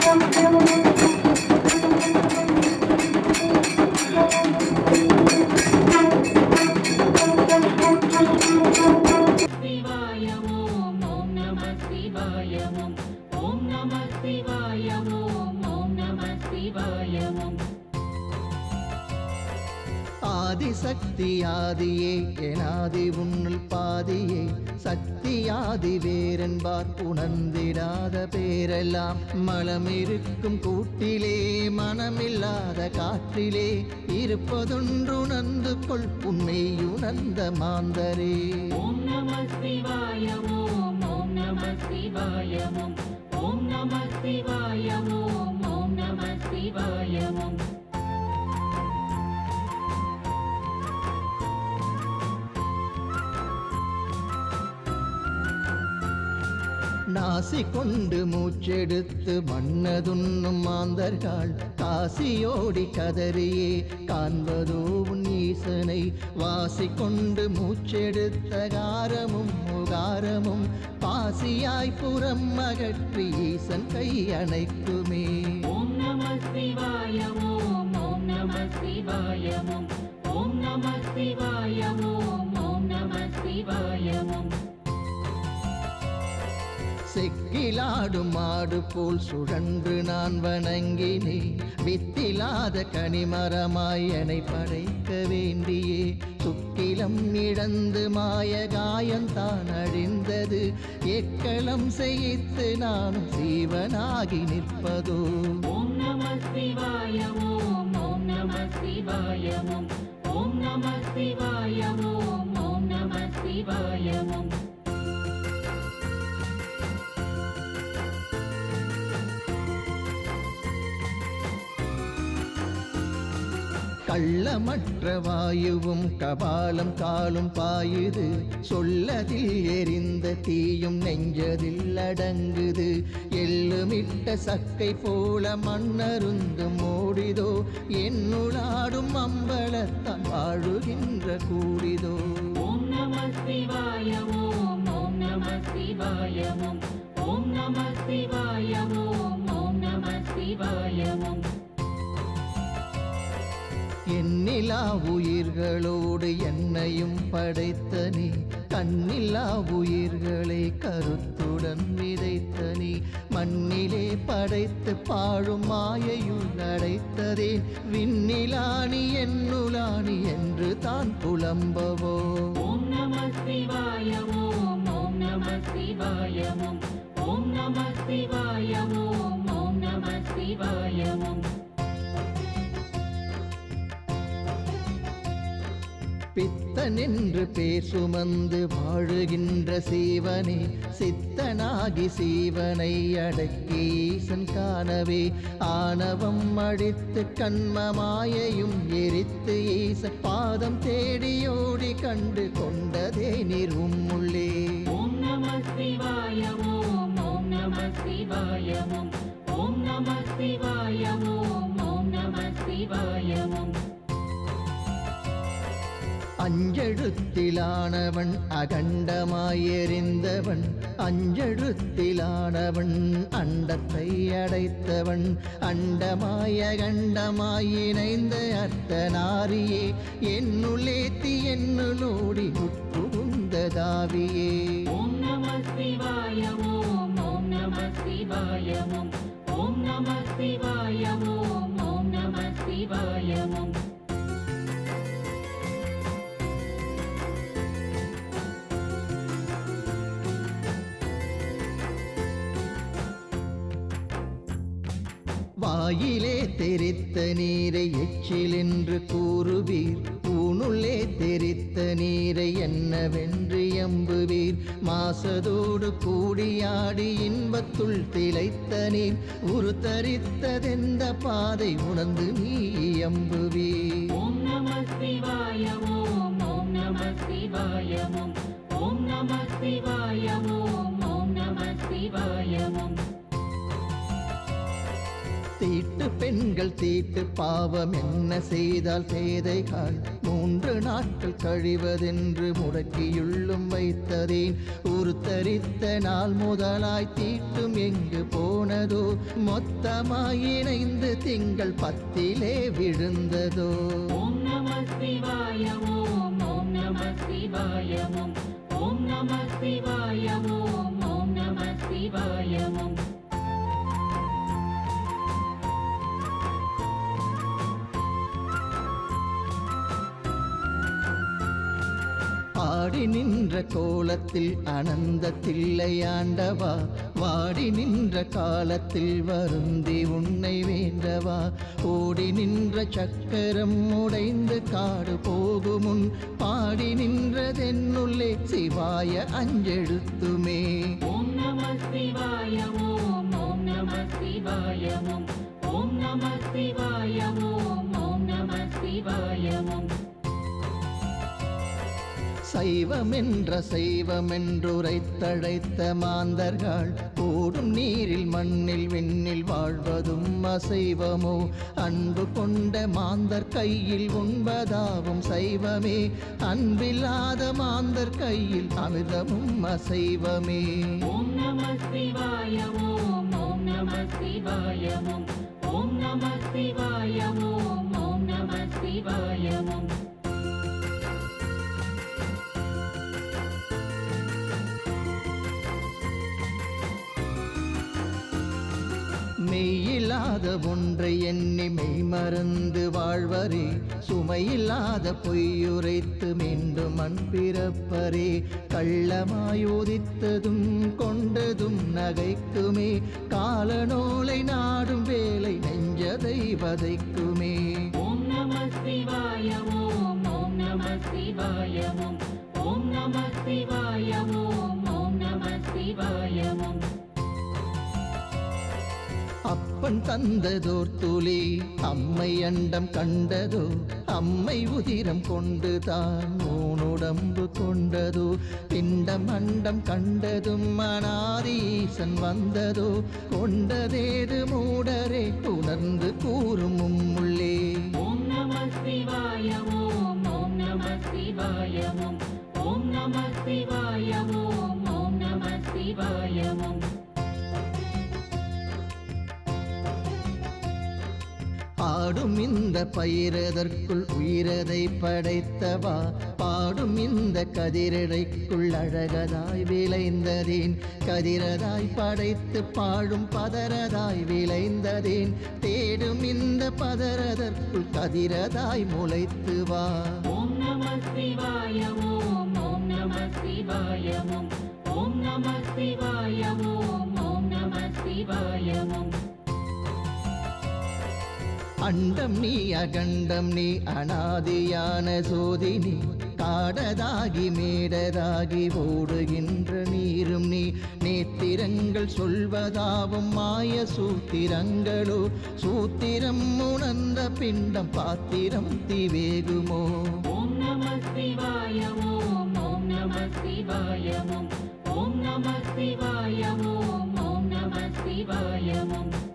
come. Adishakti ஆதியே எனாதி உன்னுள் பாதியே. சக்தியாதி வேறென்பார் உணர்ந்திடாத பேரெல்லாம். மலம் இருக்கும் கூட்டிலே மனமில்லாத காற்றிலே. இருப்பதொன்றுணர்ந்து கொள் உண்மை உணர்ந்த மாந்தரே. ஓம் நம சிவாய ஓம் நாசி கொண்டு மூச்செடுத்து மன்னதுண்ணும் மாந்தர்கள். காசியோடி கதறியே காண்பதோ உன் ஈசனை. வாசி கொண்டு மூச்செடுத்த காரமும் முகாரமும் பாசியாய் புறம் அகற்றி ஈசன் கை அணைக்குமே. ஓம் நம சிவாயமோம் ஓம் நம சிவாய ஓம் நம சிவாயமோம் ஓம் நம சிவாய செக்கிலாடும் மாடு போல் சுழன்று நான் வணங்கினேன். வித்திலாத கனிமரமாய் என்னை படைக்க வேண்டியே. துக்கிலம் இழந்து மாய காயந்தான் அழிந்தது. எக்களம் செய்து நான் சீவனாகி நிற்பதோ? நம சிவாயமோ கள்ளமற்ற வாயுவும் கபாலம் காலும் பாயுது. சொல்லதில் எரிந்த தீயும் நெஞ்சதில் அடங்குது. எள்ளுமிட்ட சக்கை போல மண்ணருந்து மூடிதோ. என்னுளாடும் அம்பலத்தான் வாழுகின்ற கூடிதோ. ஓம் நம சிவாய ஓம் ஓம் நம சிவாய ஓம் நம சிவாய ஓம் நம சிவாய எண்ணிலா உயிர்களோடு என்னையும் படைத்த நீ. கண்ணில்லா உயிர்களை கருத்துடன் விதைத்த நீ. மண்ணிலே படைத்து பாழும் மாயையுள் நடைத்ததே. விண்ணிலாணி என்னுலாணி என்று தான் புலம்பவோ. ஓம் நம சிவாய பித்தன் பேசுமந்து வாழுகின்ற சீவனே சித்தனாகி சீவனை அடக்கீசன் காணவே ஆணவம் அடித்து கண்மமாயையும் எரித்து ஈச பாதம் தேடியோடி கண்டு கொண்டதே நீர் உம்முள்ளே. ஓம் நம சிவாயமோம் ஓம் நம சிவாயமோம் ஓம் நம சிவாயமோம் ஓம் நம சிவாயமோம் அஞ்செழுத்திலானவன் அகண்டமாயெறிந்தவன் அஞ்செழுத்திலானவன் அண்டத்தை அடைத்தவன். அண்டமாய கண்டமாய் இணைந்த அர்த்தநாரியே என்னுள்ளேத்தி என்னுளோடி உட்புகுந்ததாவியே ஓம் நம சிவாய ஓம் ஓம் நம சிவாய ஓம் ஓம் நம சிவாய ஓம் ஓம் நம சிவாய ஓம் வாயிலே தெரித்த நீரை எச்சில் என்று கூறுவீர். ஊனுள்ளே தெரித்த நீரை என்னவென்று எம்புவீர். மாசதோடு கூடியாடி இன்பத்துள் திளைத்த நீர். உரு தரித்ததெந்த பாதை உணர்ந்து நீ எம்புவீர். ஓம் நம சிவாய ஓம் ஓம் நம சிவாய ஓம் ஓம் நம சிவாய ஓம் ஓம் நம சிவாய ஓம் தீட்டு பெண்கள் தீட்டு பாவம் என்ன செய்தால் பேதைகள் மூன்று நாட்கள் கழிவதென்று முடக்கியுள்ளும் வைத்ததேன். உருத்தரித்த நாள் முதலாய் தீட்டும் எங்கு போனதோ? மொத்தமாய் இணைந்து திங்கள் பத்திலே விழுந்ததோ? ஓம் நம சிவாய ஓம் நம சிவாய ஓம் நம சிவாய ஓம் நம வாடி நின்ற கோலத்தில் அனந்த தில்லையாண்டவா? வாடி நின்ற காலத்தில் வருந்தி உன்னை வேண்டவா? ஓடி நின்ற சக்கரம் உடைந்து காடு போகுமுன் பாடி நின்றதென்னுள்ளே சிவாய அஞ்செழுத்துமே. ஓம் நம சிவாய ஓம் ஓம் நம சிவாய ஓம் ஓம் நம சிவாய ஓம் ஓம் நம சிவாய ஓம் சைவமென்ற சைவமென்றுரைத்தழைத்த மாந்தர்கள் கூடும் நீரில் மண்ணில் விண்ணில் வாழ்வதும் அசைவமோ? அன்பு கொண்ட மாந்தர் கையில் உண்பதாவும் சைவமே. அன்பில்லாத மாந்தர் கையில் அமிர்தமும் அசைவமே. ஓம் நம சிவாய ஓம் நம சிவாய ஓம் நம சிவாய. இல்லாத ஒன்றை எண்ணி மெய் மறந்து வாழ்வரே. சுமையில்லாத பொய்யுரைத்து மீண்டும் மண் பிறப்பரே. கள்ளமாயோதித்ததும் கொண்டதும் நகைக்குமே. காலநூலை நாடும் வேலை நெஞ்சதை வதைக்குமே. ஓம் நம சிவாய ஓம் ஓம் நம சிவாய ஓம் நம சிவாய ஓம் ஓம் நம சிவாய ஓம் தந்ததோர் துளி அம்மை அண்டம் கண்டதோ அம்மை உதிரம் கொண்டு தான் ஊனுடம்பு கொண்டதோ பிண்டம் அண்டம் கண்டதும் மனாரீசன் வந்ததோ கொண்டதேது மூடரே உணர்ந்து கூறும் உள்ளே ஓம் நம சிவாய ஓம் நம சிவாய ஓம் நம சிவாய ஓம் நம சிவாய பாடும் இந்த பயிரதற்குள் உயிரதை படைத்தவா? பாடும் இந்த கதிரடைக்குள் அழகதாய் விளைந்ததேன். கதிரதாய் படைத்து பாடும் பதரதாய் விளைந்ததேன். தேடும் இந்த பதரதற்குள் கதிரதாய் முளைத்து வா. ஓம் நம சிவாய ஓம் ஓம் நம சிவாய ஓம் ஓம் நம சிவாய ஓம் ஓம் நம சிவாய ஓம் அண்டம் நீ அகண்டம் நீ அனாதியான சோதினி காடதாகி மேடதாகி ஓடுகின்ற நீரும் நீ. நேத்திரங்கள் சொல்வதாவும் மாய சூத்திரங்களோ. சூத்திரம் உணர்ந்த பிண்டம் பாத்திரம் திவேகுமோ. ஓம் நம சிவாய ஓம் ஓம் நம சிவாய ஓம் ஓம் நம சிவாய ஓம் ஓம் நம சிவாய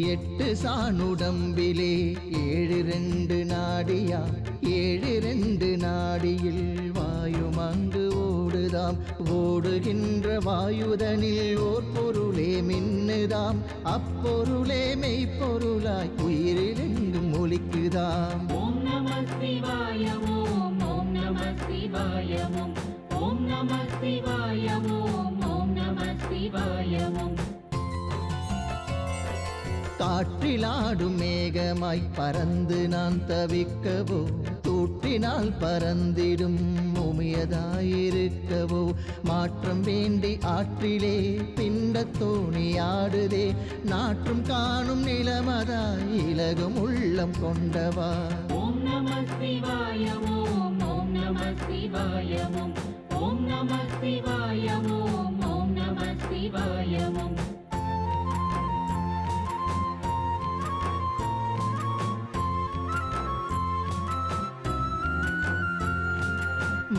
எட்டு சாணுடம்பிலே ஏழு ரெண்டு நாடியா ஏழு ரெண்டு நாடியில் வாயும் அங்கு ஓடுதாம். ஓடுகின்ற வாயுதனில் ஓர் பொருளே மின்னுதாம். அப்பொருளே மெய்ப்பொருளாய் உயிரிலெங்கும் ஒலிக்குதாம். ஓம் நம சிவாய ஓம் ஓம் நம சிவாய ஓம் ஓம் நம சிவாய ஓம் ஓம் நம சிவாய ஓம் காற்றிலாடும் மேகமாய் பறந்து நான் தவிக்கவோ? தூற்றினால் பறந்திடும் உமியதாயிருக்கவோ மாற்றம் வேண்டி ஆற்றிலே பிண்ட தோணியாடுதே நாற்றும் காணும் நிலமதாய் இலகும் உள்ளம் கொண்டவா? ஓம் நம சிவாய ஓம் நம சிவாய ஓம் நம சிவாய ஓம் நம சிவாய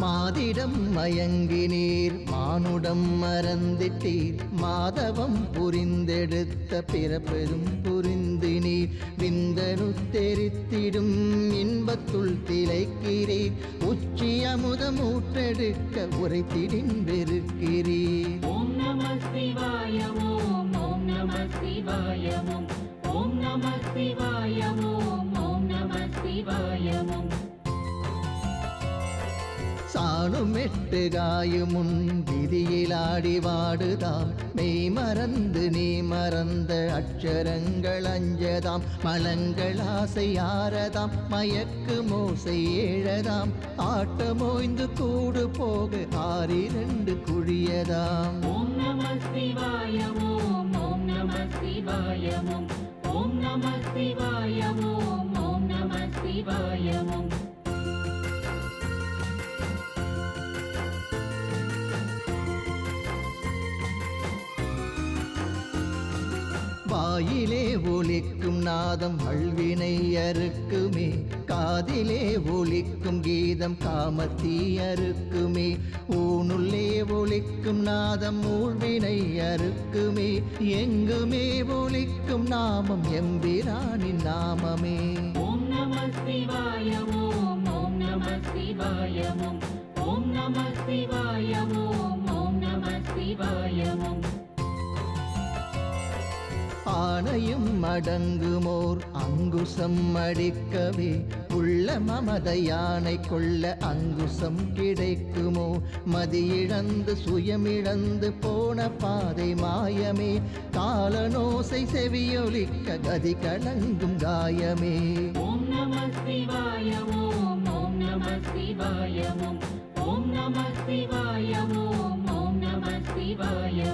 மாதிடம் மயங்கினீர் மானுடம் மறந்திட்டீர் மாதவம் புரிந்தெடுத்த பிறப்பெரும் புரிந்தினீர். விந்தனு தெரித்திடும் இன்பத்துள் திளைக்கிறீர் உச்சி அமுதம் ஊற்றெடுக்க உரைத்திடின் வெறுக்கிறீர் ஓம் நம சிவாய ஓம் ஓம் நம சிவாய ஓம் ஓம் நம சிவாய ஓம் ஓம் நம சிவாய ஓம் சாணும் எட்டு காயுமுன் விதியிலாடி வாடுதாம். மெய் மறந்து நீ மறந்த அக்ஷரங்கள் அஞ்சதாம். மலங்கள் ஆசை ஆறதாம் மயக்கு மோசை ஏழதாம். ஆட்டமோய்ந்து கூடு போக ஆறிரண்டு குழியதாம். ஓம் நம சிவாய ஓம் ஓம் நம சிவாய ஓம் நம சிவாய ஓம் ஓம் நம சிவாய ஓம் வாயிலே ஒலிக்கும் நாதம் அழ்வினை அறுக்குமே. காதிலே ஒலிக்கும் கீதம் காமத்தீ அறுக்குமே. ஊனுள்ளே ஒலிக்கும் நாதம் ஊழ்வினை அறுக்குமே. எங்குமே ஒலிக்கும் நாமம் எம்பிரானின் நாமமே. ஓம் நம சிவாய ஓம் ஓம் நம சிவாய ஓம் நம சிவாய ஓம் ஓம் நம சிவாய ஓம் ஆணையும் அடங்குமோர் அங்குசம் அடிக்கவே உள்ள மமத யானை கொள்ள அங்குசம் கிடைக்குமோ? மதியிழந்து சுயமிழந்து போன பாதை மாயமே. காலனோசை செவியொலிக்க கதி கலங்கும் காயமே. ஓம் நம சிவாய ஓம் ஓம் நம சிவாய ஓம் நம சிவாய ஓம் ஓம் நம சிவாய